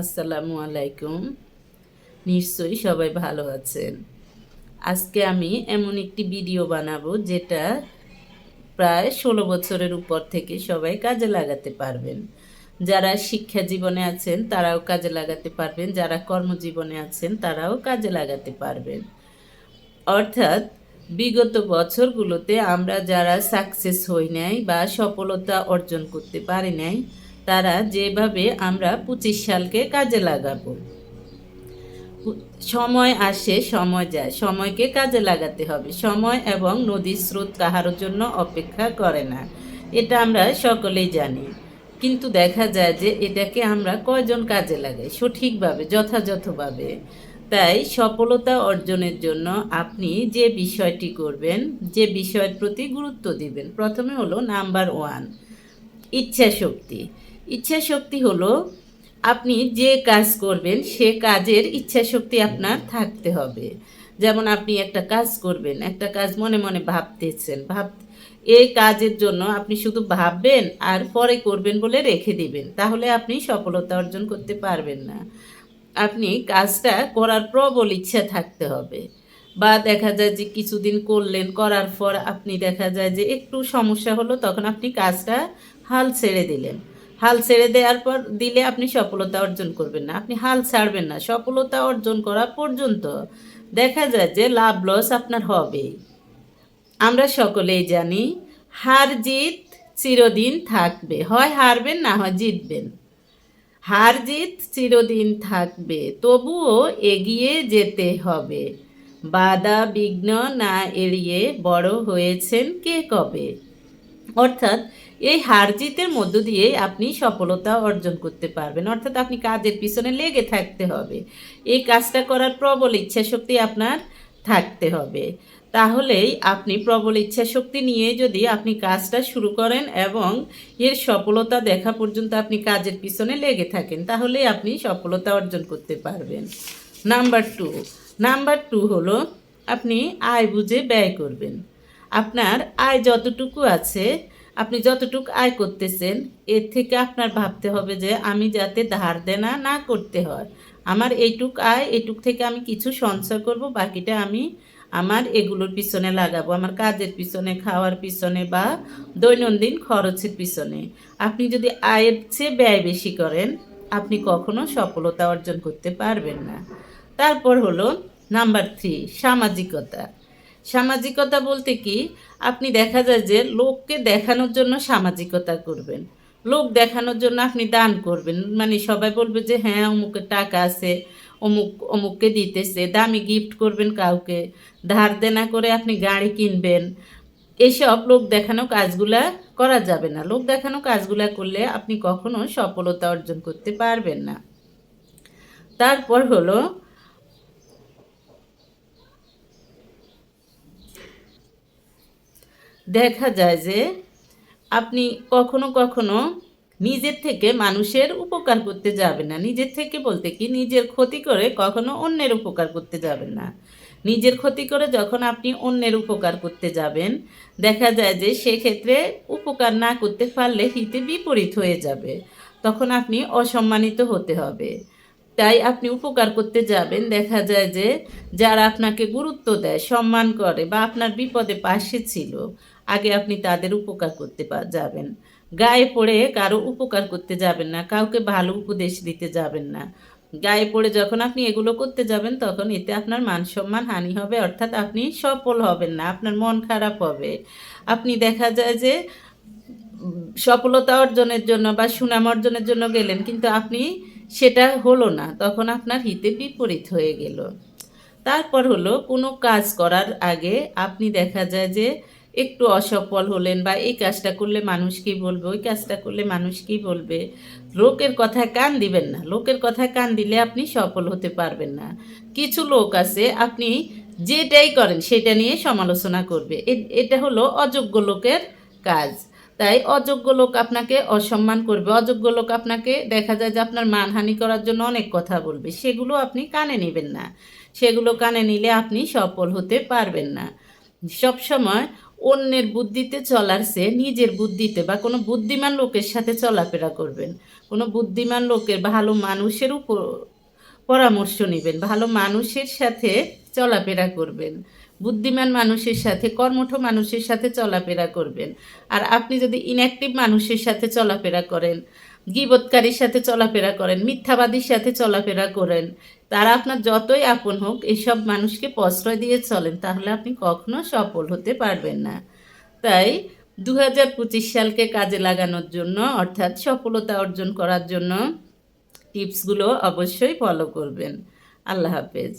আসসালামু আলাইকুম। নিশ্চয়ই সবাই ভালো আছেন। আজকে আমি এমন একটি ভিডিও বানাবো যেটা প্রায় ষোলো বছরের উপর থেকে সবাই কাজে লাগাতে পারবেন। যারা শিক্ষা জীবনে আছেন, তারাও কাজে লাগাতে পারবেন। যারা কর্মজীবনে আছেন, তারাও কাজে লাগাতে পারবেন। অর্থাৎ বিগত বছরগুলোতে আমরা যারা সাকসেস হই নাই বা সফলতা অর্জন করতে পারি নাই তারা যেভাবে আমরা পঁচিশ সালকে কাজে লাগাবো। সময় আসে, সময় যায়। সময়কে কাজে লাগাতে হবে। সময় এবং নদীর স্রোত কাহারোর জন্য অপেক্ষা করে না। এটা আমরা সকলেই জানি। কিন্তু দেখা যায় যে এটাকে আমরা কয়জন কাজে লাগাই? সঠিকভাবে, যথাযথভাবে। তাই সফলতা অর্জনের জন্য আপনি যে বিষয়টি করবেন, যে বিষয়ের প্রতি গুরুত্ব দিবেন, প্রথমে হলো নাম্বার ওয়ান ইচ্ছা শক্তি ইচ্ছা শক্তি হলো আপনি যে কাজ করবেন, সে কাজের ইচ্ছা শক্তি আপনার থাকতে হবে। যেমন আপনি একটা কাজ করবেন, একটা কাজ মনে মনে ভাবতেছেন, ভাব এই কাজের জন্য আপনি শুধু ভাববেন আর পরে করবেন বলে রেখে দিবেন, তাহলে আপনি সফলতা অর্জন করতে পারবেন না। আপনি কাজটা করার প্রবল ইচ্ছা থাকতে হবে বা দেখা যায় যে কিছুদিন করলেন, করার পর আপনি দেখা যায় যে একটু সমস্যা হলো, তখন আপনি কাজটা হাল ছেড়ে দিলেন। হাল ছেড়ে দেওয়ার পর দিলে আপনি সফলতা অর্জন করবেন না। আপনি হাল ছাড়বেন না। সফলতা অর্জন করা পর্যন্ত দেখা যায় যে লাভ, লস আপনার হবে। আমরা সকলেই জানি, হার জিত চিরদিন থাকবে। হয় হারবেন, না হয় জিতবেন। হার জিত চিরদিন থাকবে। তবুও এগিয়ে যেতে হবে। বাধা বিঘ্ন না এড়িয়ে বড় হয়েছেন কে কবে? অর্থাৎ এই হার জিতের মধ্য দিয়ে আপনি সফলতা অর্জন করতে পারবেন। অর্থাৎ আপনি কাজের পিছনে লেগে থাকতে হবে। এই কাজটা করার প্রবল ইচ্ছা শক্তি আপনার থাকতে হবে। তাহলেই আপনি প্রবল ইচ্ছা শক্তি নিয়ে যদি আপনি কাজটা শুরু করেন এবং এর সফলতা দেখা পর্যন্ত আপনি কাজের পিছনে লেগে থাকেন তাহলে আপনি সফলতা অর্জন করতে পারবেন। নাম্বার টু নাম্বার টু হলো আপনি আয় বুঝে ব্যয় করবেন। আপনার আয় যতটুকু আছে, আপনি যতটুকু আয় করতেছেন, এর থেকে আপনার ভাবতে হবে যে আমি যাতে ধার দেনা না করতে হয়। আমার এইটুক আয় এইটুক থেকে আমি কিছু সঞ্চয় করব, বাকিটা আমি আমার এগুলোর পিছনে লাগাবো, আমার কাজের পিছনে, খাওয়ার পিছনে বা দৈনন্দিন খরচের পিছনে। আপনি যদি আয়ের চেয়ে ব্যয় বেশি করেন, আপনি কখনো সফলতা অর্জন করতে পারবেন না। তারপর হলো নাম্বার থ্রি সামাজিকতা। সামাজিকতা বলতে কি? আপনি দেখা যায় যে লোককে দেখানোর জন্য সামাজিকতা করবেন। লোক দেখানোর জন্য আপনি দান করবেন। মানে সবাই বলবে যে হ্যাঁ অমুকের টাকা আছে, অমুক, অমুককে দিতেছে, দামি গিফট করবেন কাউকে, ধার দেনা করে আপনি গাড়ি কিনবেন। এসব লোক দেখানো কাজগুলা করা যাবে না। লোক দেখানো কাজগুলা করলে আপনি কখনো সফলতা অর্জন করতে পারবেন না। তারপর হলো দেখা যায় যে আপনি কখনো কখনো নিজের থেকে মানুষের উপকার করতে যাবেন না। নিজের থেকে বলতে কি, নিজের ক্ষতি করে কখনো অন্যের উপকার করতে যাবেন না। নিজের ক্ষতি করে যখন আপনি অন্যের উপকার করতে যাবেন, দেখা যায় যে সেক্ষেত্রে উপকার না করতে পারলে হিতে বিপরীত হয়ে যাবে। তখন আপনি অসম্মানিত হতে হবে। তাই আপনি উপকার করতে যাবেন। দেখা যায় যে যারা আপনাকে গুরুত্ব দেয়, সম্মান করে বা আপনার বিপদে পাশে ছিল আগে আপনি তাদের উপকার করতে যাবেন। গায়ে পড়ে কারও উপকার করতে যাবেন না, কাউকে ভালো উপদেশ দিতে যাবেন না। গায়ে পড়ে যখন আপনি এগুলো করতে যাবেন, তখন এতে আপনার মান সম্মান হানি হবে, অর্থাৎ আপনি সফল হবেন না, আপনার মন খারাপ হবে। আপনি দেখা যায় যে, সফলতা অর্জনের জন্য বা সুনাম অর্জনের জন্য গেলেন, কিন্তু আপনি সেটা হলো না, তখন আপনার হিতে বিপরীত হয়ে গেল। তারপর হলো কোনো কাজ করার আগে আপনি দেখা যায় যে একটু অসফল হলেন বা এই কাজটা করলে মানুষ কি বলবে, ওই কাজটা করলে মানুষ কি বলবে, লোকের কথায় কান দিবেন না। লোকের কথায় কান দিলে আপনি সফল হতে পারবেন না। কিছু লোক আছে, আপনি যেটাই করেন সেটা নিয়ে সমালোচনা করবে। এটা হলো অযোগ্য লোকের কাজ। তাই অযোগ্য লোক আপনাকে অসম্মান করবে। অযোগ্য লোক আপনাকে দেখা যায় যে আপনার মানহানি করার জন্য অনেক কথা বলবে। সেগুলো আপনি কানে নেবেন না। সেগুলো কানে নিলে আপনি সফল হতে পারবেন না। সবসময় অন্যের বুদ্ধিতে চলার চেয়ে নিজের বুদ্ধিতে বা কোনো বুদ্ধিমান লোকের সাথে চলাফেরা করবেন। কোনো বুদ্ধিমান লোকের ভালো মানুষের উপর পরামর্শ নেবেন, ভালো মানুষের সাথে চলাফেরা করবেন, বুদ্ধিমান মানুষের সাথে, কর্মঠ মানুষের সাথে চলাফেরা করবেন। আর আপনি যদি ইনঅ্যাক্টিভ মানুষের সাথে চলাফেরা করেন, গিবৎকারীর সাথে চলাফেরা করেন, মিথ্যাবাদীর সাথে চলাফেরা করেন তারা আপনার যতই আপন হোক এইসব মানুষকে প্রশ্রয় দিয়ে চলেন, তাহলে আপনি কখনো সফল হতে পারবেন না। তাই দু হাজার পঁচিশ সালকে কাজে লাগানোর জন্য, অর্থাৎ সফলতা অর্জন করার জন্য টিপসগুলো অবশ্যই ফলো করবেন। আল্লাহ হাফেজ।